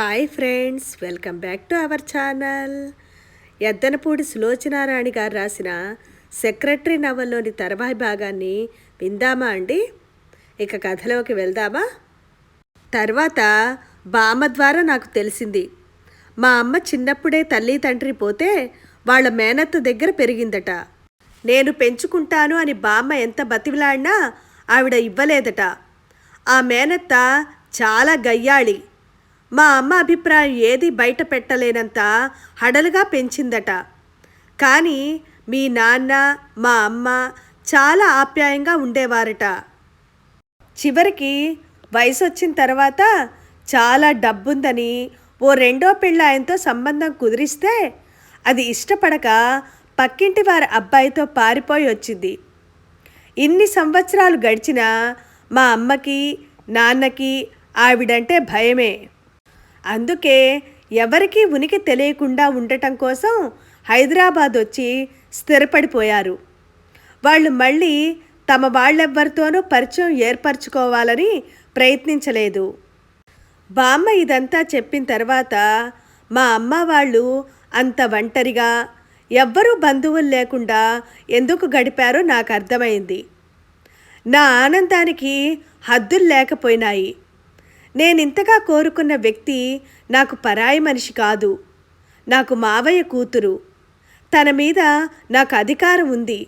Hi friends welcome back to our channel. Yeddanapudi Sulochanarani గారు రాసిన secretary నవల్లోని తర్వాయి భాగాన్ని విందామా అండి? ఇక కథలోకి వెళ్దామా? తర్వాత బామ్మ ద్వారా నాకు తెలిసింది. మా అమ్మ చిన్నప్పుడే తల్లి తండ్రి పోతే వాళ్ళ మేనత్త దగ్గర పెరిగిందట. నేను పెంచుకుంటాను అని బామ్మ ఎంత బతివిలాడినా ఆవిడ ఇవ్వలేదట. ఆ మేనత్త చాలా గయ్యాళి. మా అమ్మ అభిప్రాయం ఏది బయట పెట్టలేనంత హడలుగా పెంచిందట. కానీ మీ నాన్న మా అమ్మ చాలా ఆప్యాయంగా ఉండేవారట. చివరికి వయసు వచ్చిన తర్వాత చాలా డబ్బుందని ఓ రెండో పెళ్ళి ఆయనతో సంబంధం కుదిరిస్తే అది ఇష్టపడక పక్కింటి వారి అబ్బాయితో పారిపోయి వచ్చింది. ఇన్ని సంవత్సరాలు గడిచినా మా అమ్మకి నాన్నకి ఆవిడంటే భయమే. అందుకే ఎవరికీ ఉనికి తెలియకుండా ఉండటం కోసం హైదరాబాద్ వచ్చి స్థిరపడిపోయారు. వాళ్ళు మళ్ళీ తమ వాళ్ళెవ్వరితోనూ పరిచయం ఏర్పరచుకోవాలని ప్రయత్నించలేదు. బామ్మ ఇదంతా చెప్పిన తర్వాత మా అమ్మ వాళ్ళు అంత ఒంటరిగా ఎవ్వరూ బంధువులు లేకుండా ఎందుకు గడిపారో నాకు అర్థమైంది. నా ఆనందానికి హద్దులు లేకపోయినాయి. నేనింతగా కోరుకున్న వ్యక్తి నాకు పరాయి మనిషి కాదు. నాకు మావయ్య కూతురు. తన మీద నాకు అధికారం ఉంది.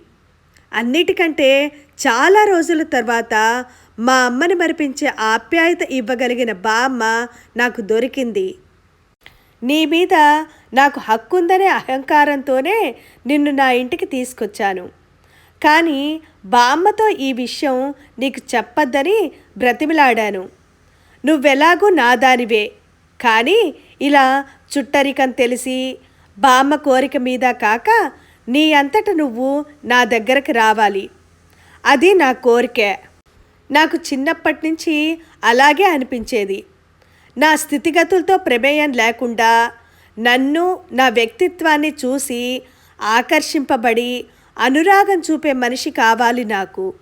అన్నిటికంటే చాలా రోజుల తర్వాత మా అమ్మని మరిపించే ఆప్యాయత ఇవ్వగలిగిన బామ్మ నాకు దొరికింది. నీ మీద నాకు హక్కుందనే అహంకారంతోనే నిన్ను నా ఇంటికి తీసుకొచ్చాను. కానీ బామ్మతో ఈ విషయం నీకు చెప్పొద్దని బ్రతిమిలాడాను. నువ్వెలాగూ నాదానివే. కానీ ఇలా చుట్టరికం తెలిసి బామ్మ కోరిక మీద కాక నీ అంతట నువ్వు నా దగ్గరకు రావాలి. అది నా కోరికే. నాకు చిన్నప్పటి నుంచి అలాగే అనిపించేది. నా స్థితిగతులతో ప్రమేయం లేకుండా నన్ను నా వ్యక్తిత్వాన్ని చూసి ఆకర్షింపబడి అనురాగం చూపే మనిషి కావాలి నాకు.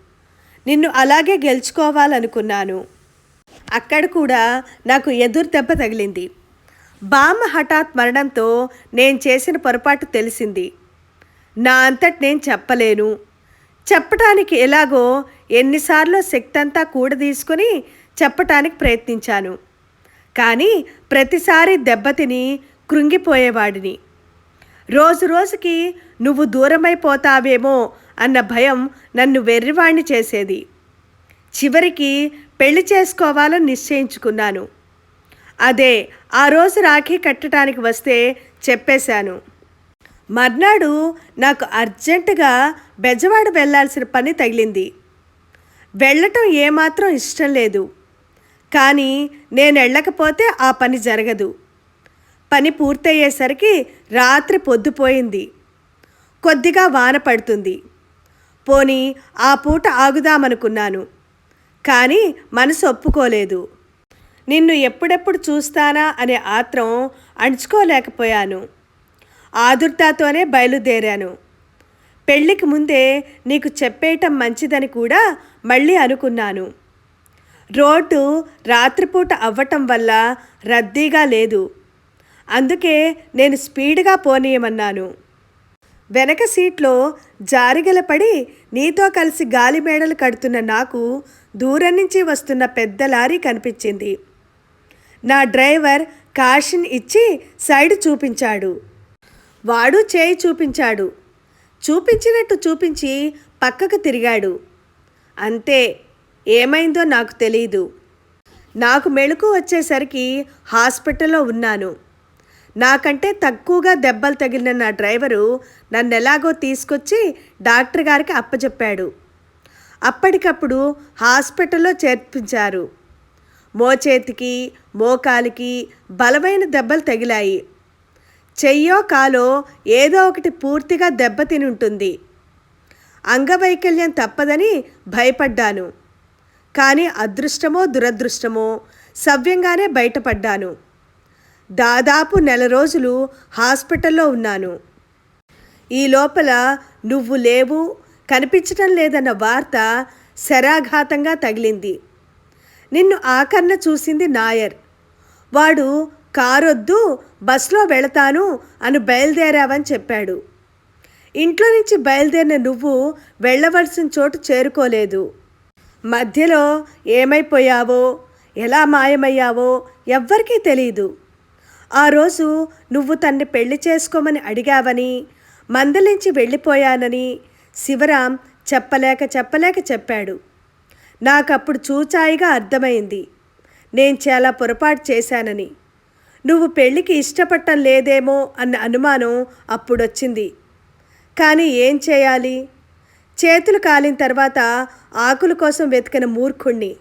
నిన్ను అలాగే గెలుచుకోవాలనుకున్నాను. అక్కడ కూడా నాకు ఎదురు దెబ్బ తగిలింది. బామ్మ హఠాత్ మరణంతో నేను చేసిన పొరపాటు తెలిసింది. నా అంతటి నేను చెప్పలేను. చెప్పటానికి ఎలాగో ఎన్నిసార్లు శక్తి అంతా కూడదీసుకుని చెప్పటానికి ప్రయత్నించాను. కానీ ప్రతిసారి దెబ్బతిని కృంగిపోయేవాడిని. రోజు రోజుకి నువ్వు దూరమైపోతావేమో అన్న భయం నన్ను వెర్రివాణ్ణి చేసేది. చివరికి పెళ్ళి చేసుకోవాలని నిశ్చయించుకున్నాను. అదే ఆ రోజు రాఖీ కట్టడానికి వస్తే చెప్పేశాను. మర్నాడు నాకు అర్జెంటుగా బెజవాడ వెళ్ళాల్సిన పని తగిలింది. వెళ్ళటం ఏమాత్రం ఇష్టం లేదు. కానీ నేను వెళ్ళకపోతే ఆ పని జరగదు. పని పూర్తయ్యేసరికి రాత్రి పొద్దుపోయింది కొద్దిగా వాన పడుతుంది. పోని ఆ పూట ఆగుదామనుకున్నాను. కానీ మనసు ఒప్పుకోలేదు. నిన్ను ఎప్పుడెప్పుడు చూస్తానా అనే ఆత్రం అణుచుకోలేకపోయాను. ఆదుర్తతోనే బయలుదేరాను. పెళ్ళికి ముందే నీకు చెప్పేయటం మంచిదని కూడా మళ్ళీ అనుకున్నాను. రోడ్డు రాత్రిపూట అవ్వటం వల్ల రద్దీగా లేదు. అందుకే నేను స్పీడ్గా పోనీయమన్నాను. వెనక సీట్లో జారిగలపడి నీతో కలిసి గాలి మేడలు కడుతున్న నాకు దూరం నుంచి వస్తున్న పెద్ద లారీ కనిపించింది. నా డ్రైవర్ కాషన్ ఇచ్చి సైడ్ చూపించాడు. వాడు చేయి చూపించాడు. చూపించినట్టు చూపించి పక్కకు తిరిగాడు. అంతే ఏమైందో నాకు తెలీదు. నాకు మెళుకు వచ్చేసరికి హాస్పిటల్లో ఉన్నాను. నాకంటే తక్కువగా దెబ్బలు తగిలిన నా డ్రైవరు నన్ను ఎలాగో తీసుకొచ్చి డాక్టర్ గారికి అప్పచెప్పాడు అప్పటికప్పుడు హాస్పిటల్లో చేర్పించారు. మోచేతికి మోకాలికి బలమైన దెబ్బలు తగిలాయి. చెయ్యో కాలో ఏదో ఒకటి పూర్తిగా దెబ్బతిని ఉంటుంది. అంగవైకల్యం తప్పదని భయపడ్డాను. కానీ అదృష్టమో దురదృష్టమో సవ్యంగానే బయటపడ్డాను. దాదాపు నెల రోజులు హాస్పిటల్లో ఉన్నాను. ఈ లోపల నువ్వు లేవు కనిపించటం లేదన్న వార్త శరాఘాతంగా తగిలింది. నిన్ను ఆకర్ణ చూసింది నాయర్. వాడు కారొద్దు బస్లో వెళతాను అని బయలుదేరావని చెప్పాడు. ఇంట్లో నుంచి బయలుదేరిన నువ్వు వెళ్ళవలసిన చోటు చేరుకోలేదు. మధ్యలో ఏమైపోయావో ఎలా మాయమయ్యావో ఎవ్వరికీ తెలియదు ఆ రోజు నువ్వు తన్ని పెళ్ళి చేసుకోమని అడిగావని మందలించి వెళ్ళిపోయానని శివరాం చెప్పలేక చెప్పలేక చెప్పాడు. నాకప్పుడు చూచాయిగా అర్థమైంది. నేను చాలా పొరపాటు చేశానని. నువ్వు పెళ్ళికి ఇష్టపడటం లేదేమో అన్న అనుమానం అప్పుడొచ్చింది. కానీ ఏం చేయాలి? చేతులు కాలిన తర్వాత ఆకుల కోసం వెతికిన మూర్ఖుణ్ణి.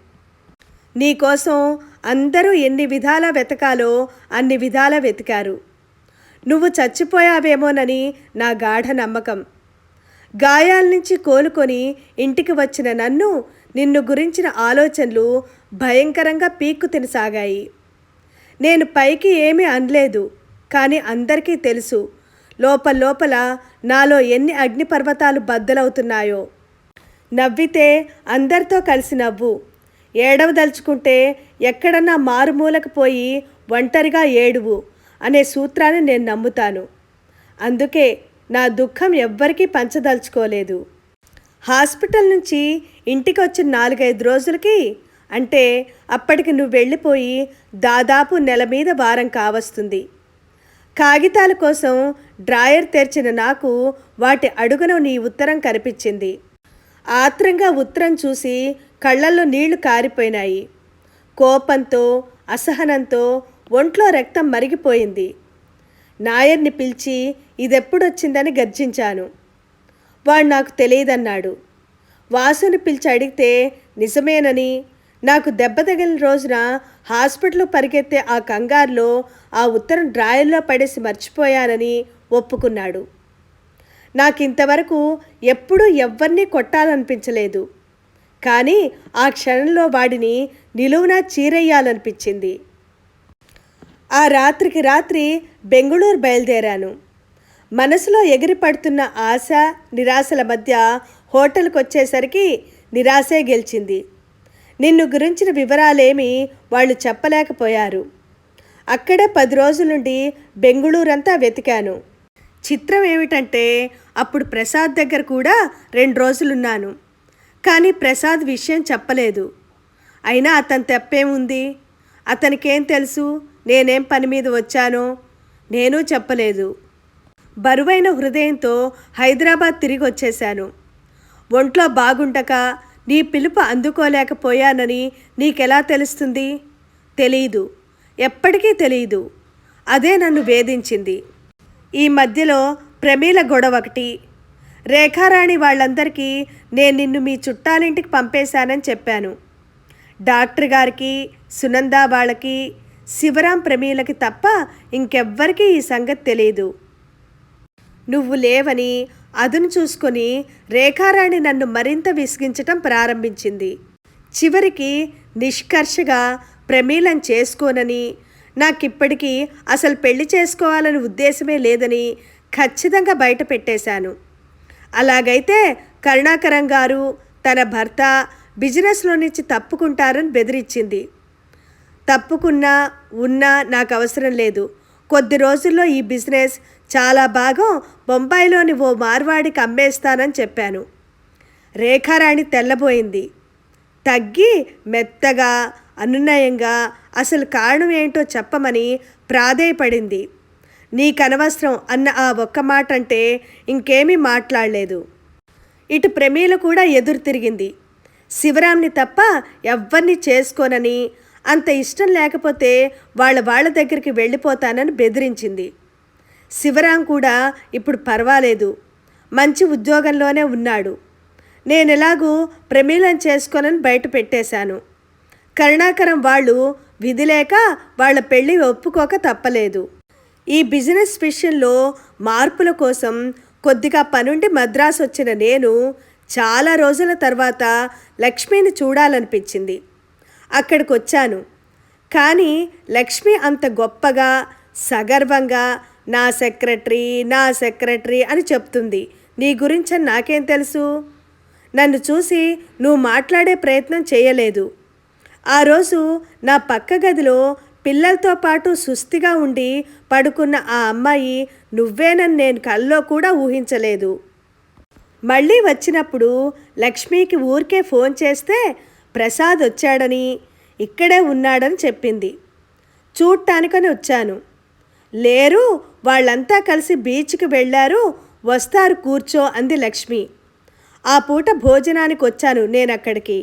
నీకోసం అందరూ ఎన్ని విధాలా వెతకాలో అన్ని విధాలా వెతికారు. నువ్వు చచ్చిపోయావేమోనని నా గాఢ నమ్మకం. గాయాల నుంచి కోలుకొని ఇంటికి వచ్చిన నన్ను నిన్ను గురించిన ఆలోచనలు భయంకరంగా పీక్కు తినసాగాయి. నేను పైకి ఏమీ అనలేదు కానీ అందరికీ తెలుసు లోపల లోపల నాలో ఎన్ని అగ్నిపర్వతాలు బద్దలవుతున్నాయో. నవ్వితే అందరితో కలిసి నవ్వు. ఏడవదలుచుకుంటే ఎక్కడన్నా మారుమూలకు పోయి ఒంటరిగా ఏడువు అనే సూత్రాన్ని నేను నమ్ముతాను. అందుకే నా దుఃఖం ఎవ్వరికీ పంచదలుచుకోలేదు. హాస్పిటల్ నుంచి ఇంటికి వచ్చిన నాలుగైదు రోజులకి అంటే అప్పటికి నువ్వు వెళ్ళిపోయి దాదాపు నెల మీద వారం కావస్తుంది. కాగితాల కోసం డ్రాయర్ తెరిచిన నాకు వాటి అడుగున నీ ఉత్తరం కనిపించింది. ఆత్రంగా ఉత్తరం చూసి కళ్ళల్లో నీళ్ళు కారిపోయినాయి. కోపంతో అసహనంతో ఒంట్లో రక్తం మరిగిపోయింది. నాయర్ని పిలిచి ఇదెప్పుడొచ్చిందని గర్జించాను. వాడు నాకు తెలియదన్నాడు. వాసుని పిలిచి అడిగితే నిజమేనని నాకు దెబ్బ తగిలిన రోజున హాస్పిటల్ పరిగెత్తే ఆ కంగారులో ఆ ఉత్తరం డ్రాయర్లో పడేసి మర్చిపోయానని ఒప్పుకున్నాడు. నాకు ఇంతవరకు ఎప్పుడూ ఎవ్వరినీ కొట్టాలనిపించలేదు. కానీ ఆ క్షణంలో వాడిని నిలువున చీరెయ్యాలనిపించింది ఆ రాత్రికి రాత్రి బెంగుళూరు బయలుదేరాను. మనసులో ఎగిరిపడుతున్న ఆశ నిరాశల మధ్య హోటల్కి వచ్చేసరికి నిరాశే గెలిచింది. నిన్ను గురించిన వివరాలేమి వాళ్ళు చెప్పలేకపోయారు. అక్కడే పది రోజులుండి బెంగుళూరంతా వెతికాను. చిత్రం ఏమిటంటే అప్పుడు ప్రసాద్ దగ్గర కూడా రెండు రోజులున్నాను. కానీ ప్రసాద్ విషయం చెప్పలేదు. అయినా అతని తెప్పేముంది? అతనికేం తెలుసు? నేనేం పని మీద వచ్చానో? నేను చెప్పలేదు. బరువైన హృదయంతో హైదరాబాద్ తిరిగి వచ్చేశాను ఒంట్లో బాగుండక నీ పిలుపు అందుకోలేకపోయానని నీకెలా తెలుస్తుంది? తెలీదు. ఎప్పటికీ తెలియదు అదే నన్ను వేధించింది. ఈ మధ్యలో ప్రమీల గొడవ ఒకటి. రేఖారాణి వాళ్ళందరికీ నేను నిన్ను మీ చుట్టాలింటికి పంపేశానని చెప్పాను. డాక్టర్ గారికి సునంద వాళ్ళకి శివరాం ప్రమీలకి తప్ప ఇంకెవ్వరికీ ఈ సంగతి తెలియదు నువ్వు లేవని అదును చూసుకొని రేఖారాణి నన్ను మరింత విసిగించటం ప్రారంభించింది. చివరికి నిష్కర్షగా ప్రమీలం చేసుకోనని నాకిప్పటికీ అసలు పెళ్ళి చేసుకోవాలని ఉద్దేశమే లేదని ఖచ్చితంగా బయట పెట్టేశాను. అలాగైతే కరుణాకరం గారు తన భర్త బిజినెస్లో నుంచి తప్పుకుంటారని బెదిరించింది తప్పుకున్నా ఉన్నా నాకు అవసరం లేదు. కొద్ది రోజుల్లో ఈ బిజినెస్ చాలా భాగం బొంబాయిలోని ఓ మార్వాడికి అమ్మేస్తానని చెప్పాను. రేఖారాణి తెల్లబోయింది. తగ్గి మెత్తగా అనునయంగా అసలు కారణం ఏంటో చెప్పమని ప్రాధేయపడింది. నీకనవసరం అన్న ఆ ఒక్క మాట అంటే ఇంకేమీ మాట్లాడలేదు. ఇటు ప్రమీల కూడా ఎదురు తిరిగింది. శివరాంని తప్ప ఎవ్వరిని చేసుకోనని అంత ఇష్టం లేకపోతే వాళ్ళ వాళ్ళ దగ్గరికి వెళ్ళిపోతానని బెదిరించింది. శివరాం కూడా ఇప్పుడు పర్వాలేదు. మంచి ఉద్యోగంలోనే ఉన్నాడు. నేను ఎలాగూ ప్రమీలం చేసుకోనని బయట పెట్టేశాను. కరుణాకరం వాళ్ళు విధి లేక వాళ్ళ పెళ్ళి ఒప్పుకోక తప్పలేదు. ఈ బిజినెస్ విషయంలో మార్పుల కోసం కొద్దిగా పనుండి మద్రాసు వచ్చిన నేను చాలా రోజుల తర్వాత లక్ష్మిని చూడాలనిపించింది. అక్కడికి వచ్చాను కానీ లక్ష్మి అంత గొప్పగా సగర్వంగా నా సెక్రటరీ నా సెక్రటరీ అని చెప్తుంది. నీ గురించి నాకేం తెలుసు? నన్ను చూసి నువ్వు మాట్లాడే ప్రయత్నం చేయలేదు. ఆ రోజు నా పక్క గదిలో పిల్లలతో పాటు సుస్థిగా ఉండి పడుకున్న ఆ అమ్మాయి నువ్వేనని నేను కల్లో కూడా ఊహించలేదు. మళ్ళీ వచ్చినప్పుడు లక్ష్మికి ఊరికే ఫోన్ చేస్తే ప్రసాద్ వచ్చాడని ఇక్కడే ఉన్నాడని చెప్పింది. చూడటానికని వచ్చాను. లేరు వాళ్ళంతా కలిసి బీచ్కి వెళ్ళారు వస్తారు కూర్చో అంది లక్ష్మి. ఆ పూట భోజనానికి వచ్చాను నేను అక్కడికి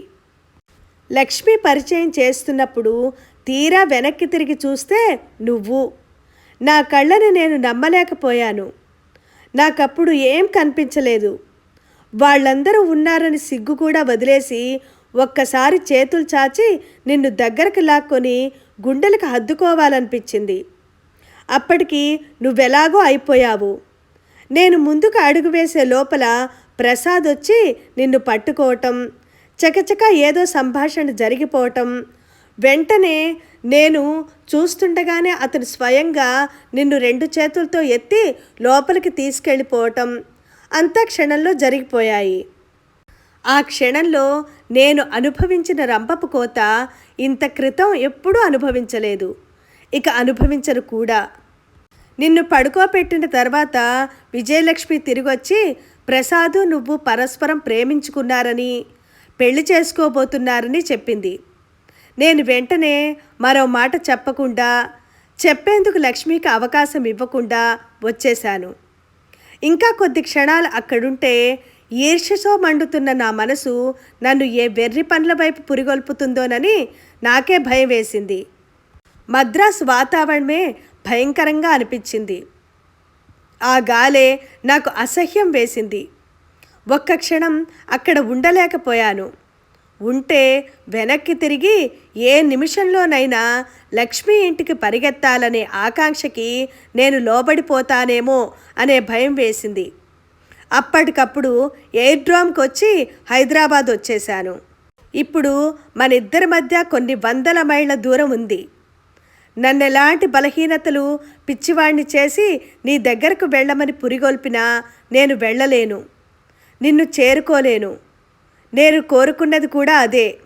లక్ష్మి పరిచయం చేస్తున్నప్పుడు తీరా వెనక్కి తిరిగి చూస్తే నువ్వు. నా కళ్ళని నేను నమ్మలేకపోయాను. నాకప్పుడు ఏం కనిపించలేదు. వాళ్ళందరూ ఉన్నారని సిగ్గు కూడా వదిలేసి ఒక్కసారి చేతులు చాచి నిన్ను దగ్గరకు లాక్కొని గుండెలకు హద్దుకోవాలనిపించింది. అప్పటికి నువ్వెలాగో అయిపోయావు. నేను ముందుకు అడుగు వేసే లోపల ప్రసాద్ వచ్చి నిన్ను పట్టుకోవటం చకచక ఏదో సంభాషణ జరిగిపోవటం వెంటనే నేను చూస్తుండగానే అతను స్వయంగా నిన్ను రెండు చేతులతో ఎత్తి లోపలికి తీసుకెళ్ళిపోవటం అంతా క్షణంలో జరిగిపోయాయి. ఆ క్షణంలో నేను అనుభవించిన రంపపు కోత ఇంత క్రితం ఎప్పుడూ అనుభవించలేదు. ఇక అనుభవించరు కూడా. నిన్ను పడుకోబెట్టిన తర్వాత విజయలక్ష్మి తిరిగొచ్చి ప్రసాదు నువ్వు పరస్పరం ప్రేమించుకున్నారని పెళ్ళి చేసుకోబోతున్నారని చెప్పింది. నేను వెంటనే మరో మాట చెప్పకుండా చెప్పేందుకు లక్ష్మికి అవకాశం ఇవ్వకుండా వచ్చేశాను. ఇంకా కొద్ది క్షణాలు అక్కడుంటే ఈర్ష్యతో మండుతున్న నా మనసు నన్ను ఏ వెర్రి పనుల వైపు పురిగొల్పుతుందోనని నాకే భయం వేసింది. మద్రాసు వాతావరణమే భయంకరంగా అనిపించింది. ఆ గాలే నాకు అసహ్యం వేసింది. ఒక్క క్షణం అక్కడ ఉండలేకపోయాను. ఉంటే వెనక్కి తిరిగి ఏ నిమిషంలోనైనా లక్ష్మి ఇంటికి పరిగెత్తాలనే ఆకాంక్షకి నేను లోబడిపోతానేమో అనే భయం వేసింది. అప్పటికప్పుడు ఎయిర్ డ్రామ్కి వచ్చి హైదరాబాద్ వచ్చేశాను. ఇప్పుడు మన ఇద్దరి మధ్య కొన్ని వందల మైళ్ళ దూరం ఉంది. నన్ను ఎలాంటి బలహీనతలు పిచ్చివాణ్ణి చేసి నీ దగ్గరకు వెళ్ళమని పురిగొల్పినా నేను వెళ్ళలేను. నిన్ను చేరుకోలేను. నేను కోరుకున్నది కూడా అదే.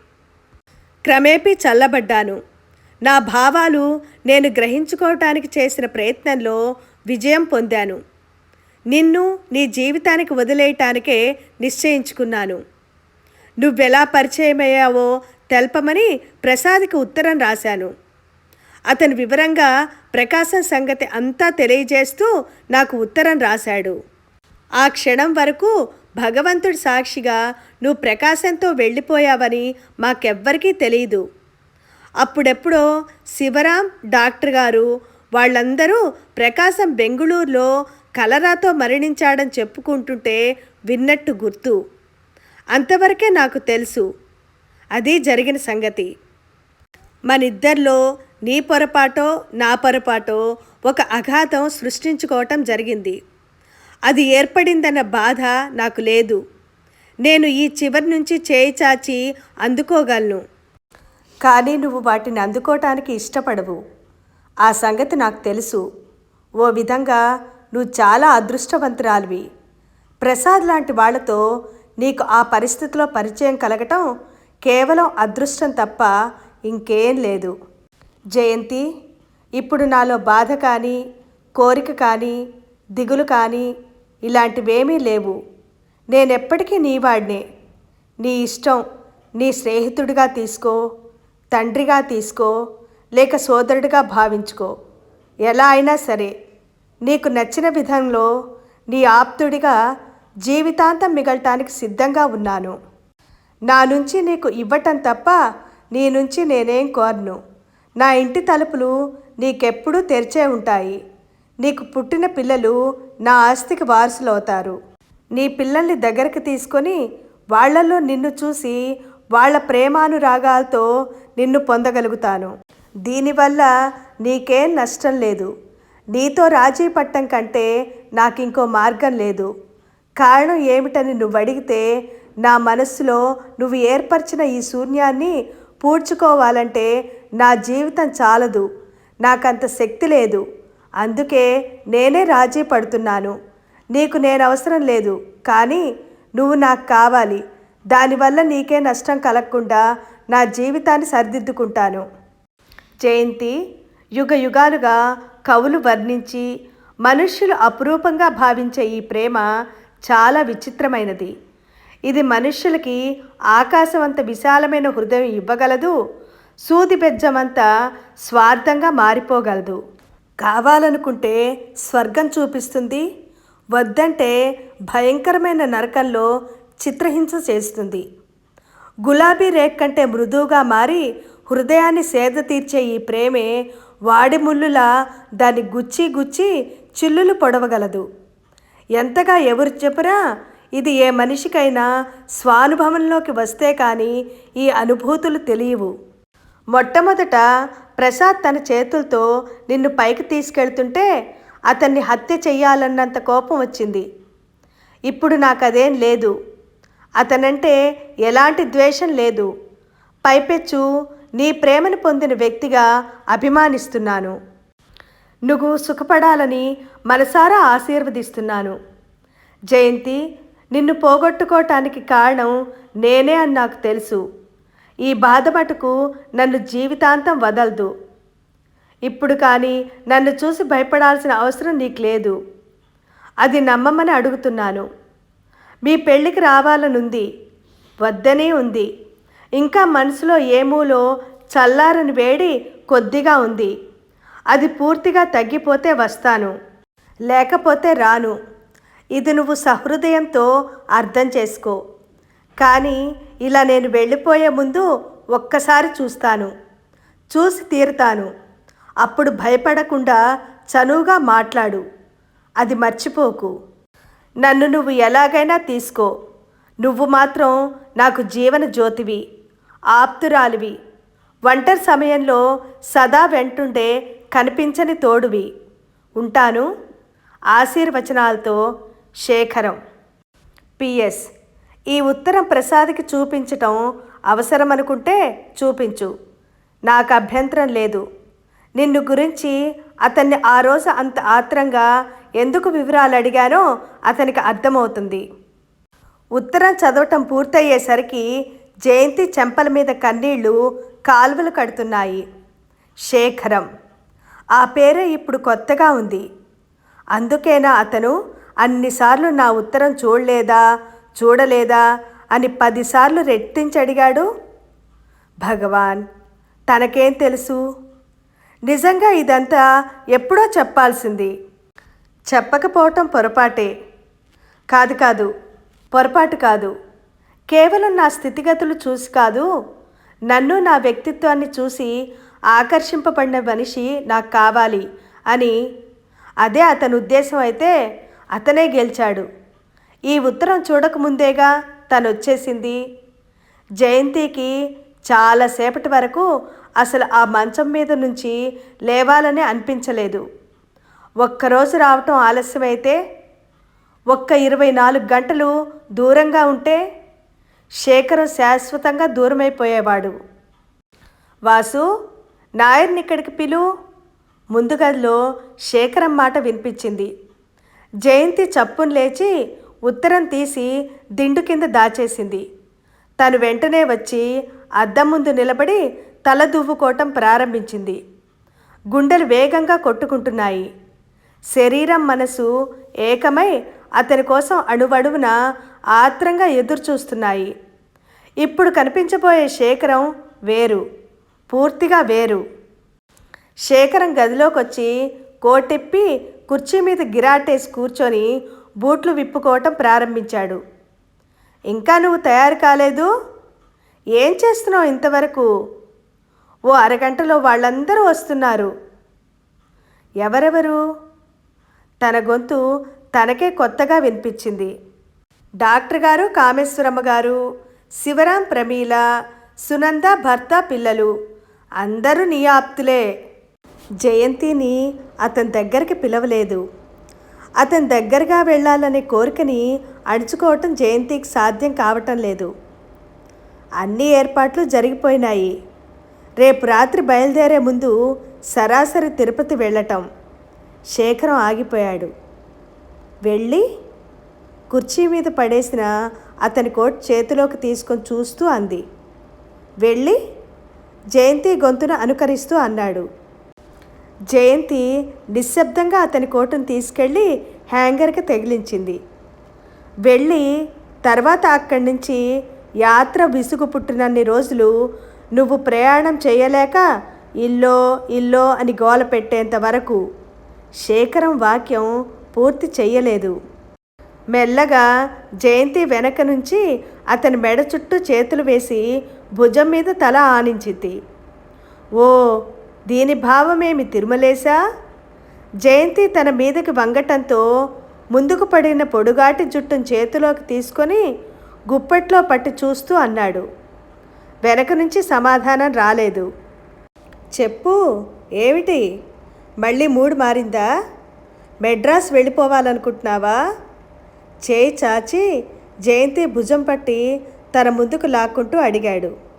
క్రమేపీ చల్లబడ్డాను. నా భావాలు నేను గ్రహించుకోవటానికి చేసిన ప్రయత్నంలో విజయం పొందాను. నిన్ను నీ జీవితానికి వదిలేయటానికే నిశ్చయించుకున్నాను. నువ్వెలా పరిచయమయ్యావో తెల్పమని ప్రసాద్కి ఉత్తరం రాశాను. అతను వివరంగా ప్రకాశం సంగతి అంతా తెలియజేస్తూ నాకు ఉత్తరం రాశాడు. ఆ క్షణం వరకు భగవంతుడు సాక్షిగా నువ్వు ప్రకాశంతో వెళ్ళిపోయావని మాకెవ్వరికీ తెలియదు అప్పుడెప్పుడో శివరాం డాక్టర్ గారు వాళ్ళందరూ ప్రకాశం బెంగుళూరులో కలరాతో మరణించాడని చెప్పుకుంటుంటే విన్నట్టు గుర్తు. అంతవరకే నాకు తెలుసు. అది జరిగిన సంగతి. మనిద్దరిలో నీ పొరపాటో నా పొరపాటో ఒక అఘాతం సృష్టించుకోవటం జరిగింది. అది ఏర్పడిందన్న బాధ నాకు లేదు. నేను ఈ చివరి నుంచి చేయి చాచి అందుకోగలను. కానీ నువ్వు వాటిని అందుకోవటానికి ఇష్టపడవు. ఆ సంగతి నాకు తెలుసు. ఓ విధంగా నువ్వు చాలా అదృష్టవంతురాలివి. ప్రసాద్ లాంటి వాళ్ళతో నీకు ఆ పరిస్థితిలో పరిచయం కలగటం కేవలం అదృష్టం తప్ప ఇంకేం లేదు. జయంతి ఇప్పుడు నాలో బాధ కానీ కోరిక కానీ దిగులు కానీ ఇలాంటివేమీ లేవు. నేనెప్పటికీ నీవాడినే. నీ ఇష్టం నీ స్నేహితుడిగా తీసుకో తండ్రిగా తీసుకో లేక సోదరుడిగా భావించుకో. ఎలా అయినా సరే నీకు నచ్చిన విధంలో నీ ఆప్తుడిగా జీవితాంతం మిగలటానికి సిద్ధంగా ఉన్నాను. నా నుంచి నీకు ఇవ్వటం తప్ప నీ నుంచి నేనేం కోరను. నా ఇంటి తలుపులు నీకెప్పుడూ తెరిచే ఉంటాయి. నీకు పుట్టిన పిల్లలు నా ఆస్తికి వారసులవుతారు. నీ పిల్లల్ని దగ్గరికి తీసుకొని వాళ్ళల్లో నిన్ను చూసి వాళ్ళ ప్రేమానురాగాలతో నిన్ను పొందగలుగుతాను. దీనివల్ల నీకేం నష్టం లేదు. నీతో రాజీ పట్టం కంటే నాకింకో మార్గం లేదు. కారణం ఏమిటని నువ్వు అడిగితే నా మనస్సులో నువ్వు ఏర్పరిచిన ఈ శూన్యాన్ని పూడ్చుకోవాలంటే నా జీవితం చాలదు. నాకంత శక్తి లేదు. అందుకే నేనే రాజీ పడుతున్నాను. నీకు నేను అవసరం లేదు కానీ నువ్వు నాకు కావాలి. దానివల్ల నీకే నష్టం కలగకుండా నా జీవితాన్ని సరిదిద్దుకుంటాను. జయంతి యుగ యుగాలుగా కవులు వర్ణించి మనుష్యులు అపురూపంగా భావించే ఈ ప్రేమ చాలా విచిత్రమైనది. ఇది మనుష్యులకి ఆకాశమంత విశాలమైన హృదయం ఇవ్వగలదు సూది బెజ్జమంత స్వార్థంగా మారిపోగలదు. కావాలనుకుంటే స్వర్గం చూపిస్తుంది వద్దంటే భయంకరమైన నరకంలో చిత్రహింస చేస్తుంది. గులాబీ రేక్ కంటే మృదువుగా మారి హృదయాన్ని సేద తీర్చే ఈ ప్రేమే వాడి ముళ్ళులా దాన్ని గుచ్చి గుచ్చి చిల్లులు పొడవగలదు. ఎంతగా ఎవరు చెప్పరా ఇది ఏ మనిషికైనా స్వానుభవంలోకి వస్తే కానీ ఈ అనుభూతులు తెలియవు. మొట్టమొదట ప్రసాద్ తన చేతులతో నిన్ను పైకి తీసుకెళ్తుంటే అతన్ని హత్య చెయ్యాలన్నంత కోపం వచ్చింది. ఇప్పుడు నాకు అదేం లేదు. అతనంటే ఎలాంటి ద్వేషం లేదు. పైపెచ్చు నీ ప్రేమను పొందిన వ్యక్తిగా అభిమానిస్తున్నాను. నువ్వు సుఖపడాలని మనసారా ఆశీర్వదిస్తున్నాను. జయంతి నిన్ను పోగొట్టుకోవటానికి కారణం నేనే అని నాకు తెలుసు. ఈ బాధ మటుకు నన్ను జీవితాంతం వదలదు. ఇప్పుడు కానీ నన్ను చూసి భయపడాల్సిన అవసరం నీకు లేదు. అది నమ్మమని అడుగుతున్నాను. మీ పెళ్ళికి రావాలనుంది. వద్దనే ఉంది. ఇంకా మనసులో ఏమూలో చల్లారని వేడి కొద్దిగా ఉంది. అది పూర్తిగా తగ్గిపోతే వస్తాను. లేకపోతే రాను. ఇది నువ్వు సహృదయంతో అర్థం చేసుకో. కానీ ఇలా నేను వెళ్ళిపోయే ముందు ఒక్కసారి చూస్తాను. చూసి తీరుతాను. అప్పుడు భయపడకుండా చనువుగా మాట్లాడు. అది మర్చిపోకు. నన్ను నువ్వు ఎలాగైనా తీసుకో. నువ్వు మాత్రం నాకు జీవన జ్యోతివి ఆప్తురాలివి. ఒంటరి సమయంలో సదా వెంటుండే కనిపించని తోడువి. ఉంటాను. ఆశీర్వచనాలతో శేఖరం. పిఎస్ ఈ ఉత్తరం ప్రసాద్కి చూపించటం అవసరం అనుకుంటే చూపించు. నాకు అభ్యంతరం లేదు. నిన్ను గురించి అతన్ని ఆ రోజు అంత ఆత్రంగా ఎందుకు వివరాలు అడిగానో అతనికి అర్థమవుతుంది. ఉత్తరం చదవటం పూర్తయ్యేసరికి జయంతి చెంపల మీద కన్నీళ్ళు కాలువలు కడుతున్నాయి. శేఖరం ఆ పేరే ఇప్పుడు కొత్తగా ఉంది. అందుకేనా అతను అన్నిసార్లు నా ఉత్తరం చూడలేదా చూడలేదా అని పదిసార్లు రెట్టించి అడిగాడు. భగవాన్ తనకేం తెలుసు? నిజంగా ఇదంతా ఎప్పుడో చెప్పాల్సింది. చెప్పకపోవటం పొరపాటే. కాదు కాదు పొరపాటు కాదు. కేవలం నా స్థితిగతులు చూసి కాదు నన్ను నా వ్యక్తిత్వాన్ని చూసి ఆకర్షింపబడిన మనిషి నాకు కావాలి అని అదే అతని ఉద్దేశం అయితే అతనే గెలిచాడు. ఈ ఉత్తరం చూడకముందేగా తనొచ్చేసింది. జయంతికి చాలాసేపటి వరకు అసలు ఆ మంచం మీద నుంచి లేవాలని అనిపించలేదు. ఒక్కరోజు రావటం ఆలస్యమైతే ఒక్క ఇరవై నాలుగు గంటలు దూరంగా ఉంటే శేఖరం శాశ్వతంగా దూరమైపోయేవాడు. వాసు నాయర్ని ఇక్కడికి పిలు. ముందుగదిలో శేఖరం మాట వినిపించింది. జయంతి చప్పును లేచి ఉత్తరం తీసి దిండు కింద దాచేసింది. తను వెంటనే వచ్చి అద్దం ముందు నిలబడి తల దువ్వుకోవటం ప్రారంభించింది. గుండెలు వేగంగా కొట్టుకుంటున్నాయి. శరీరం మనసు ఏకమై అతని కోసం అణువడువున ఆత్రంగా ఎదురుచూస్తున్నాయి. ఇప్పుడు కనిపించబోయే శేఖరం వేరు పూర్తిగా వేరు. శేఖరం గదిలోకి వచ్చి కోటెప్పి కుర్చీ మీద గిరాటేసి కూర్చొని బూట్లు విప్పుకోవటం ప్రారంభించాడు. ఇంకా నువ్వు తయారు కాలేదు? ఏం చేస్తున్నావు ఇంతవరకు? ఓ అరగంటలో వాళ్ళందరూ వస్తున్నారు. ఎవరెవరు? తన గొంతు తనకే కొత్తగా వినిపించింది. డాక్టర్ గారు కామేశ్వరమ్మ గారు శివరాం ప్రమీల సునంద భర్త పిల్లలు అందరూ నీ ఆప్తులే. జయంతిని అతని దగ్గరికి పిలవలేదు. అతని దగ్గరగా వెళ్ళాలనే కోరికని అణుచుకోవటం జయంతికి సాధ్యం కావటం లేదు. అన్ని ఏర్పాట్లు జరిగిపోయినాయి. రేపు రాత్రి బయలుదేరే ముందు సరాసరి తిరుపతి వెళ్ళటం. శేఖరం ఆగిపోయాడు. వెళ్ళి కుర్చీ మీద పడేసిన అతని కోట్ చేతిలోకి తీసుకొని చూస్తూ అంది. వెళ్ళి జయంతి గొంతును అనుకరిస్తూ అన్నాడు. జయంతి నిశ్శబ్దంగా అతని కోటును తీసుకెళ్ళి హ్యాంగర్కి తగిలించింది. వెళ్ళి తర్వాత అక్కడి నుంచి యాత్ర విసుగు పుట్టినన్ని రోజులు నువ్వు ప్రయాణం చేయలేక ఇల్లో ఇల్లో అని గోల పెట్టేంత వరకు శేఖరం వాక్యం పూర్తి చెయ్యలేదు. మెల్లగా జయంతి వెనక నుంచి అతని మెడ చుట్టూ చేతులు వేసి భుజం మీద తల ఆనించింది. ఓ దీని భావమేమి తిరుమలేశా? జయంతి తన మీదకి వంగటంతో ముందుకు పడిన పొడుగాటి జుట్టును చేతిలోకి తీసుకొని గుప్పట్లో పట్టి చూస్తూ అన్నాడు. వెనక నుంచి సమాధానం రాలేదు. చెప్పు ఏమిటి? మళ్ళీ మూడు మారిందా? మెడ్రాస్ వెళ్ళిపోవాలనుకుంటున్నావా? చేయి చాచి జయంతి భుజం పట్టి తన ముందుకు లాక్కుంటూ అడిగాడు.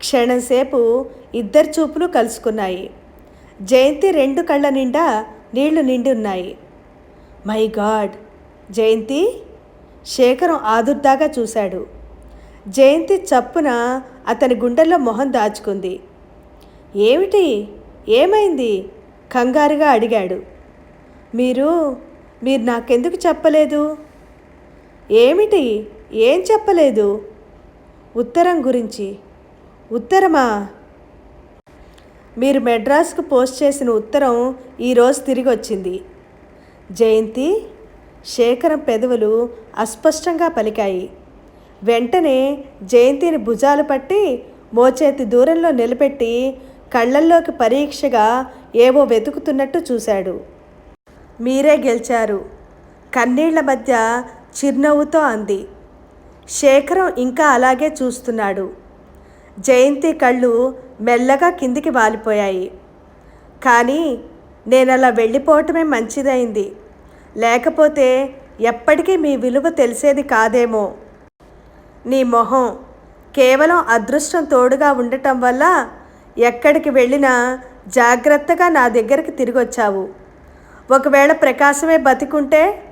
క్షణంసేపు ఇద్దరు చూపులు కలుసుకున్నాయి. జయంతి రెండు కళ్ళ నిండా నీళ్ళు నిండి ఉన్నాయి మై గాడ్! జయంతి శేఖరం ఆదుర్దాగా చూశాడు. జయంతి చప్పున అతని గుండెల్లో మొహం దాచుకుంది. ఏమిటి? ఏమైంది? కంగారుగా అడిగాడు. మీరు మీరు నాకెందుకు చెప్పలేదు? ఏమిటి? ఏం చెప్పలేదు? ఉత్తరం గురించి. ఉత్తరమా? మీరు మెడ్రాస్కు పోస్ట్ చేసిన ఉత్తరం ఈరోజు తిరిగి వచ్చింది జయంతి శేఖరం పెదవులు అస్పష్టంగా పలికాయి. వెంటనే జయంతిని భుజాలు పట్టి మోచేతి దూరంలో నిలబెట్టి కళ్ళల్లోకి పరీక్షగా ఏవో వెతుకుతున్నట్టు చూశాడు. మీరే గెలిచారు. కన్నీళ్ళ మధ్య చిరునవ్వుతో అంది. శేఖరం ఇంకా అలాగే చూస్తున్నాడు. జయంతి కళ్ళు మెల్లగా కిందికి వాలిపోయాయి. కానీ నేను అలా వెళ్ళిపోవటమే మంచిదైంది. లేకపోతే ఎప్పటికీ మీ విలువ తెలిసేది కాదేమో. నీ మొహం కేవలం అదృష్టం తోడుగా ఉండటం వల్ల ఎక్కడికి వెళ్ళినా జాగ్రత్తగా నా దగ్గరికి తిరిగి వచ్చావు ఒకవేళ ప్రకాశమే బతికుంటే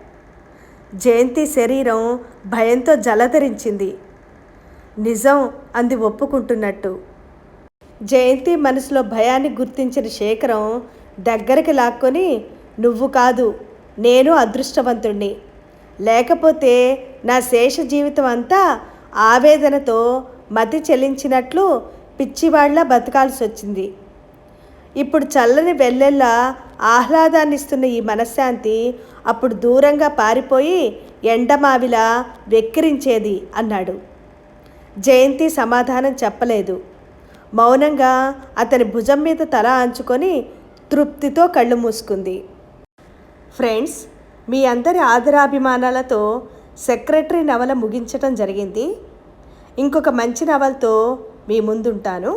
జయంతి శరీరం భయంతో జలధరించింది. నిజం అంది ఒప్పుకుంటున్నట్టు. జయంతి మనసులో భయాన్ని గుర్తించిన శేఖరం దగ్గరికి లాక్కొని నువ్వు కాదు నేను అదృష్టవంతుణ్ణి. లేకపోతే నా శేష జీవితం అంతా ఆవేదనతో మతి చెల్లించినట్లు పిచ్చివాళ్ళా బతకాల్సి వచ్చింది ఇప్పుడు చల్లని వెల్లెల్లా ఆహ్లాదాన్నిస్తున్న ఈ మనశ్శాంతి అప్పుడు దూరంగా పారిపోయి ఎండమావిలా వెక్కిరించేది అన్నాడు. జయంతి సమాధానం చెప్పలేదు. మౌనంగా అతని భుజం మీద తల అంచుకొని తృప్తితో కళ్ళు మూసుకుంది. ఫ్రెండ్స్ మీ అందరి ఆదరాభిమానాలతో సెక్రటరీ నవల ముగించటం జరిగింది. ఇంకొక మంచి నవలతో మీ ముందుంటాను.